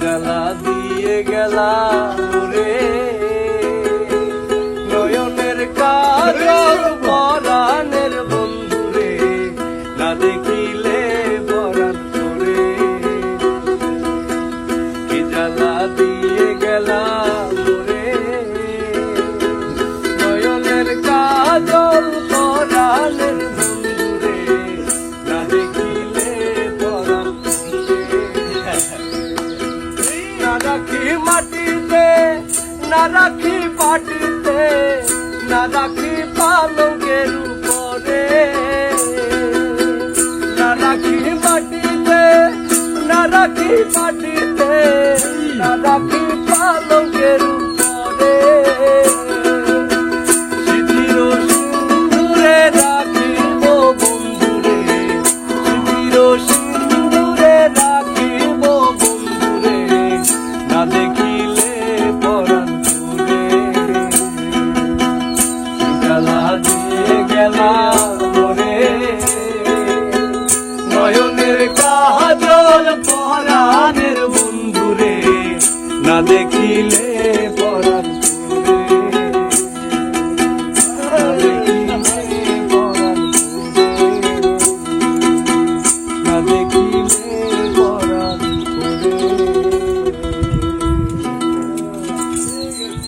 জ্বালা দিয়ে গেলা রে। নয়নের কাজল পরাণের বন্ধুরে না দেখিলে রাখি মাটিতে, না রাখি পাটিতে, না রাখি পালকের উপরে। না রাখি মাটিতে, না রাখি পাটিতে, না রাখি দেখিলে পরাণ পুরে জ্বালা দিয়ে গেলা রে নয়নের কাজল পরাণের বন্ধুরে।